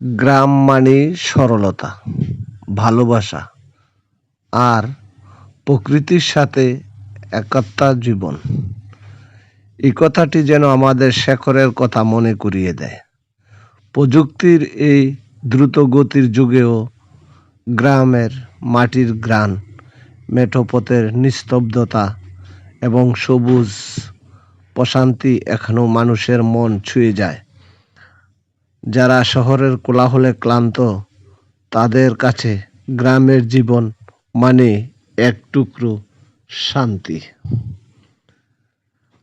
গ্রাম মানে সরলতা, ভালোবাসা আর প্রকৃতির সাথে একাত্ম জীবন। এই কথাটি যেন আমাদের শেখরের কথা মনে করিয়ে দেয়। প্রযুক্তির এই দ্রুত গতির যুগেও গ্রামের মাটির গ্রান মেঠোপথের নিস্তব্ধতা এবং সবুজ প্রশান্তি এখনও মানুষের মন ছুঁয়ে যায়। যারা শহরের কোলাহলে ক্লান্ত, তাদের কাছে গ্রামের জীবন মানে এক টুকরো শান্তি।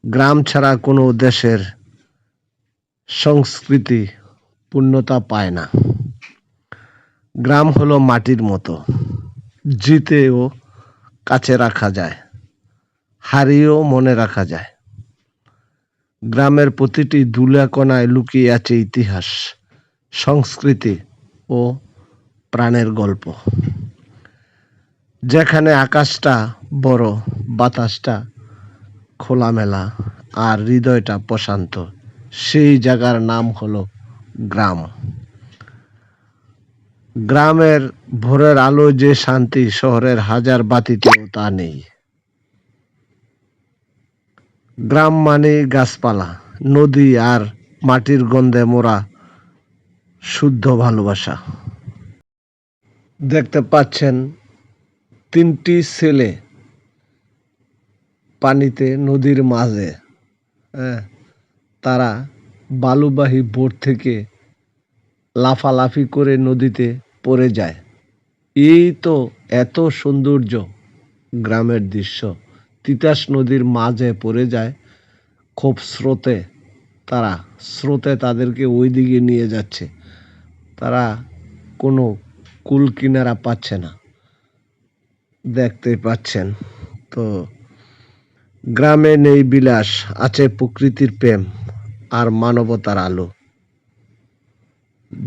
গ্রাম ছাড়া কোনো দেশের সংস্কৃতি পূর্ণতা পায় না। গ্রাম হলো মাটির মতো, জিতেও কাছে রাখা যায়, হারিয়েও মনে রাখা যায়। গ্রামের প্রতিটি দুলা কোনায় লুকিয়ে আছে ইতিহাস, সংস্কৃতি ও প্রাণের গল্প। যেখানে আকাশটা বড়, বাতাসটা খোলামেলা আর হৃদয়টা প্রশান্ত, সেই জায়গার নাম হলো গ্রাম। গ্রামের ভোরের আলো যে শান্তি শহরের হাজার বাতিতেও তা নেই। গ্রাম মানে গাছপালা, নদী আর মাটির গন্ধে মোড়া শুদ্ধ ভালোবাসা। দেখতে পাচ্ছেন, তিনটি ছেলে পানিতে, নদীর মাঝে হ্যাঁ তারা বালুবাহী বোট থেকে লাফালাফি করে নদীতে পড়ে যায়। এই তো এত সৌন্দর্য গ্রামের দৃশ্য। তিতাস নদীর মাঝে পড়ে যায়, খুব স্রোতে, তারা স্রোতে তাদেরকে ওই দিকে নিয়ে যাচ্ছে। তারা কোনো কুল কিনারা পাচ্ছে না। দেখতে পাচ্ছেন তো, গ্রামে নেই বিলাস, আছে প্রকৃতির প্রেম আর মানবতার আলো।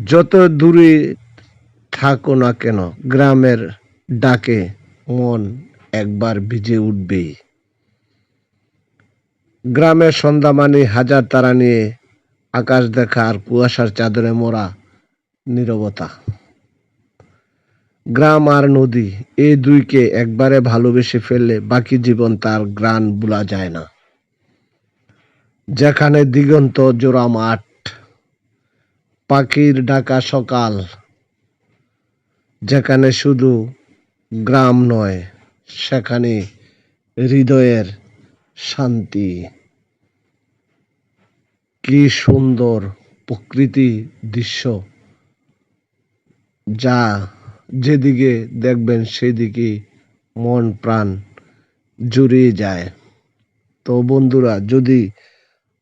যত দূরে থাকো না কেন, গ্রামের ডাকে মন একবার ভিজে উঠবেই। গ্রামের সন্ধ্যা মানে হাজার তারা নিয়ে আকাশ দেখা আর কুয়াশার চাদরে মোড়া নীরবতা। গ্রাম আর নদী, এই দুইকে একবারে ভালোবেসে ফেললে বাকি জীবন তার গ্রান ভোলা যায় না। যেখানে দিগন্ত জোড়া মাঠ, পাখির ডাকা সকাল, যেখানে শুধু গ্রাম নয়, সেখানে হৃদয়ের শান্তি। কি সুন্দর প্রকৃতি দৃশ্য। যা যেদিকে দেখবেন সেদিকে মন, প্রাণ জুড়িয়ে যায়। তো বন্ধুরা, যদি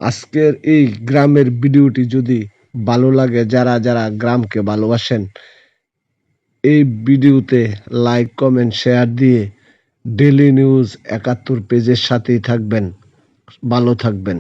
আজকের এই গ্রামের ভিডিওটি যদি ভালো লাগে, যারা যারা গ্রামকে ভালোবাসেন, এই ভিডিওতে লাইক, কমেন্ট, শেয়ার দিয়ে ডেলি নিউজ একাত্তর পেজের সাথেই থাকবেন ভালো থাকবেন।